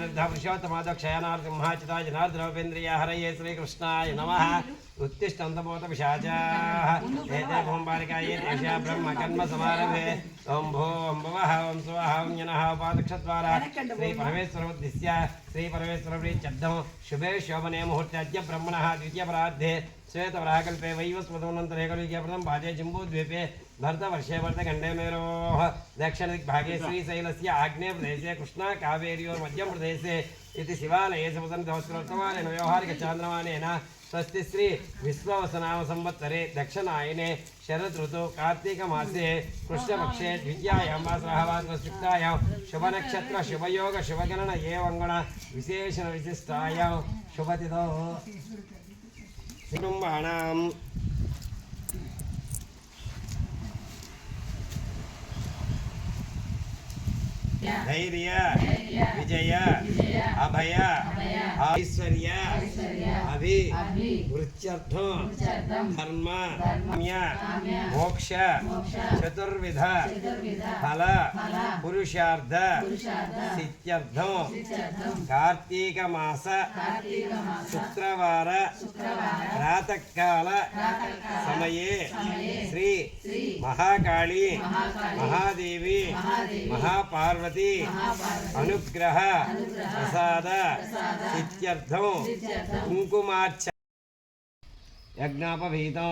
ज्ञानद्धा पुरुषोत्तमादक्षयानार्थमहाचिता जनार्दनोपेन्द्रिया हरये श्रीकृष्णाय नमः। उत्तिष्ठन्तमोतपिशाचाः ओम बालिकाये एषा ब्रह्मकर्म समारभे ओं भो ओं भवः ओं स्वः ओं जनः उपादक्षद्वारा श्रीपरमेश्वरमुद्दिश्य श्रीपरमेश्वरप्रीत्यर्थं शुभे शोभने मुहूर्त्याद्य ब्रह्मणः द्वितीयपरार्धे श्वेतवराकल्पे वैवस्वतोऽनन्तरे खलु प्रथमं पादे जम्बूद्वीपे भरतवर्षे भरतखण्डेमेरोः दक्षिणदिग्भागे श्रीशैलस्य आग्नेयप्रदेशे कृष्णाकावेर्योर्मध्यप्रदेशे इति शिवालये समुदन्तमस्कृतवानेन व्यवहारिकचान्द्रमानेन స్వస్తి శ్రీ విశ్వవసనామ సంవత్సరే దక్షిణాయనే శరదృతు కార్తీకమాసే కృష్ణపక్షే ద్వితీయాయాం సహవాసయుక్తాయాం శుభనక్షత్ర శుభయోగ శుభగణన ఏ వంగణ విశేషణ విశిష్టాయాం శుభతిథో కుటుంబాణం ధైర్య विजया। अभय। ऐश्वर्य अभि। वृत्थ धर्म। मोक्ष। चतुर्विध। फल। पुरुषार्थ। सिद्ध कार्तीक मास शुक्रवार। प्रातः काल समय। श्री। महाकाली। महादेवी। महापार्वती। अनु అనుగ్రహ ప్రసాద సిత్యర్థం కుంకుమార్చ యజ్ఞాపవీతం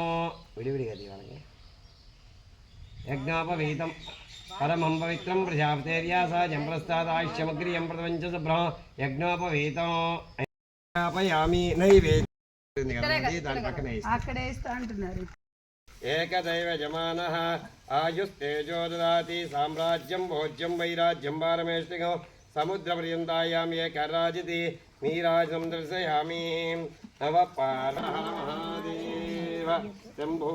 విడివిడిగా దీవాలకి యజ్ఞాపవీతం పరమం పవిత్రం ప్రజాపతేర్యాసాజం ప్రస్తాదాశ్యమగ్రియం ప్రపంచ శుభ్రం యజ్ఞోపవీతం యజ్ఞాపయామి నైవేద్యం దాని పక్కనే ఇస్తాం. అక్కడే ఇస్తా అంటున్నారు. ఏకదైవ జమాన ఆయుస్తేజో దదాతి సామ్రాజ్యం భోజ్యం వైరాజ్యం పారమేష్టికం సముద్రపర్యంతాయాం ఏకరాజితి మీరాజం దర్శయామి నవ మహాదేవ శంభో.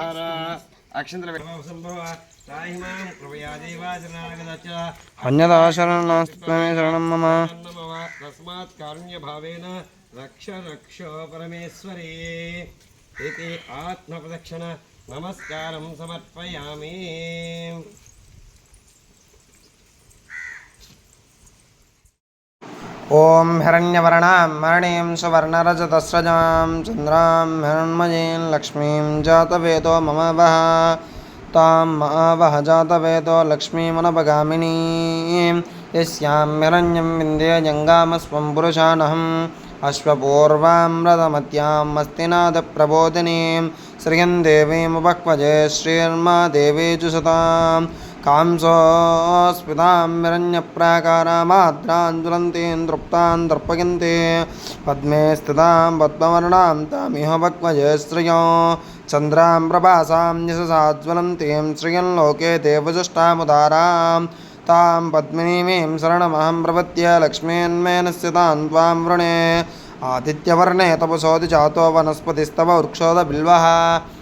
హర అక్షంతర సంభవ అన్యదాశరణం నాస్తి త్వమే శరణం మమ తస్మాత్ కారుణ్యభావేన రక్ష రక్ష పరమేశ్వరే. ఇది ఆత్మప్రదక్షిణ నమస్కారం సమర్పయామి. ॐ हिरण्यवर्णां मरणीं सुवर्णरजतस्रजां चन्द्रां हिरण्मयीं लक्ष्मीं जातवेदो मम वः तां महावह जातवेदो लक्ष्मीमनपगामिनीं यस्यां हिरण्यं विन्द्ये जङ्गामस्वं पुरुषानहम् अश्वपूर्वां रथमत्याम् अस्तिनाथप्रबोधिनीं श्रियं देवीमुपक्वजे श्रीर्मा देवी जुषतां कांसोऽस्मितां हिरण्यप्राकारामाद्रां ज्वलन्तीं दृप्तां दर्पयन्ति। पद्मे स्थितां पद्मवर्णां तामिह भक्वजे श्रियो चन्द्रां प्रभासां यशसा ज्वलन्तीं श्रियं लोके देवजुष्टामुदारां तां पद्मिनीमीं शरणमहं प्रपद्य लक्ष्मीन्मेनस्य तां त्वां वृणे। आदित्यवर्णे तपसोऽधि जातो वनस्पतिस्तव वृक्षोदबिल्वः।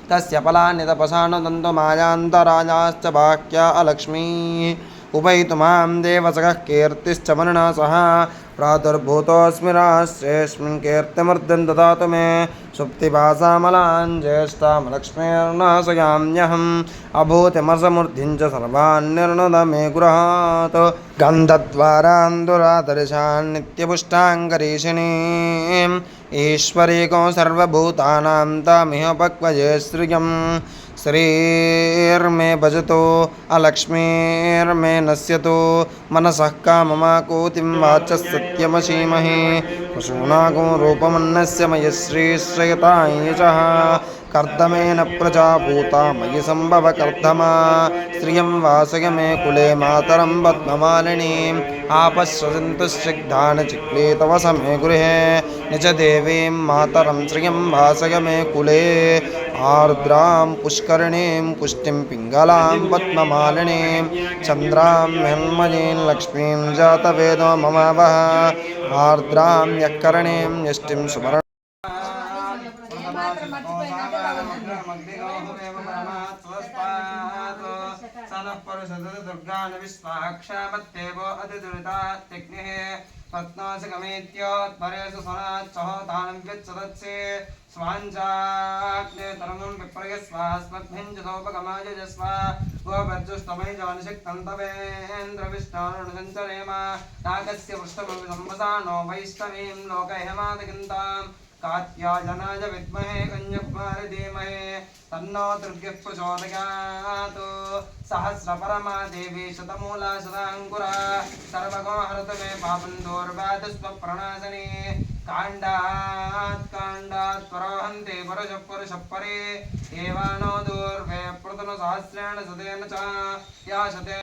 तस्य फलानि तपसानुदन्तु मायान्तराजाश्च बाह्या अलक्ष्मीः उपैतु माँ देवसखः कीर्तिश्च मननासः प्रादुर्भूतोऽस्मि राष्ट्रेऽस्मिन् कीर्तिमर्दं मे। सुप्तिभासामलान् ज्येष्ठामलक्ष्मीर्नाशयाम्यहम्। अभूतिमसमूर्धिं च सर्वान् निर्णद मे गृहात् गन्धद्वारान्दुरादर्शान् नित्यपुष्टाङ्गरीषिणीम्। ईश्वरीको सर्वभूतानां तामिह पक्वजे श्रियम् శరీర్మే భజతో అలక్ష్మీర్మే నశ్యతో మనసః కామమాకోతిం వాచ సత్యమశీమహి పశూనాగం రూపమన్నస్య మయశ్రీశ్రయతాయచ కర్దమేన ప్రజాభూత మయి సంభవ కర్దమా శ్రియం వాసయ మే కులే మాతరం పద్మమాలినీం. ఆపశ్వసంతుశ్చిగ్ధాన చిక్లే తవ సమే గృహే. నిజ దేవీం మాతరం శ్రియం వాసయ మే కులే. आर्द्रां पुष्करणीं पुष्टिं पिङ्गलां पद्ममालिनीं, चन्द्रां हन्मयीं लक्ष्मीं जातवेदो मम वः, आर्द्रां यःकरणीं यष्टिं सुमर दुर्गानविस्वाक्षामत्तेवो अतिदुरितात्यग्निः पत्नासुगमेत्योत्परेषु सनात् सहोतानं व्यत्सदत्से స్వాంజాగ్నే తరుణం విప్రయస్వాస్మద్భింజతోపగమాయ జస్వ గోవర్జుష్టమై జానిషక్తం తవేంద్ర విష్ణారుణ సంచరేమ నాగస్య పృష్ఠభవి సంవసానో వైష్ణవీం లోకహేమాదగింతాం कात्यायनाय विद्महे कन्यकुमारि धीमहि तन्नो दुर्गः प्रचोदयात् सहस्रपरमा देवी शतमूला सदाङ्कुरा सर्वगो हरतु मे पापं दूर्वादस्वप्रणाशने काण्डात् काण्डात् परोहन्ते पुरुषः पुरुषः परे एवानो दूर्वे प्रतनु सहस्रेण सतेन च या शते